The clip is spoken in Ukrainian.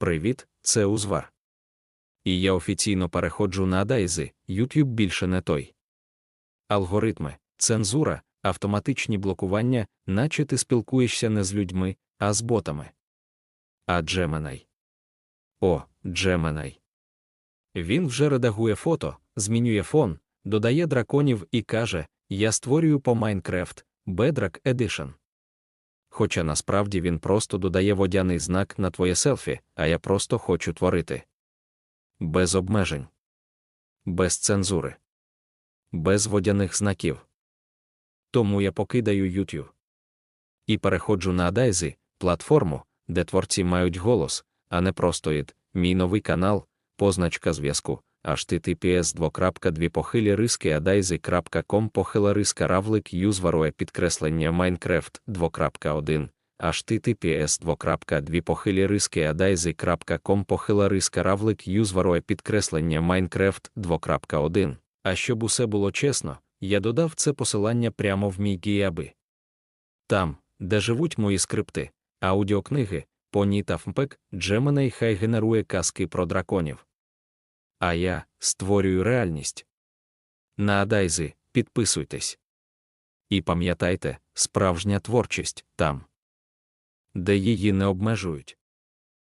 Привіт, це Узвар. І я офіційно переходжу на Адайзи, YouTube більше не той. Алгоритми, цензура, автоматичні блокування, наче ти спілкуєшся не з людьми, а з ботами. А Gemini. О, Gemini. Він вже редагує фото, змінює фон, додає драконів і каже: Я створюю по Minecraft Bedrock Edition. Хоча насправді він просто додає водяний знак на твоє селфі, а я просто хочу творити. Без обмежень, без цензури, без водяних знаків. Тому я покидаю YouTube. І переходжу на Адайзи, платформу, де творці мають голос, а не просто ід, мій новий канал, позначка зв'язку, https 2 похилі риски adaizi.com похила риска равлик юзварує підкреслення Minecraft 2.1 https 2 похилі риски adaizi.com похила риска равлик юзварує підкреслення Minecraft 2.1 а щоб усе було чесно, я додав це посилання прямо в мій гіаби. Там, де живуть мої скрипти, аудіокниги, Поні та ФМПЕК, Gemini хай генерує казки про драконів. А я створюю реальність. На Адайзи підписуйтесь. І пам'ятайте, справжня творчість там, де її не обмежують.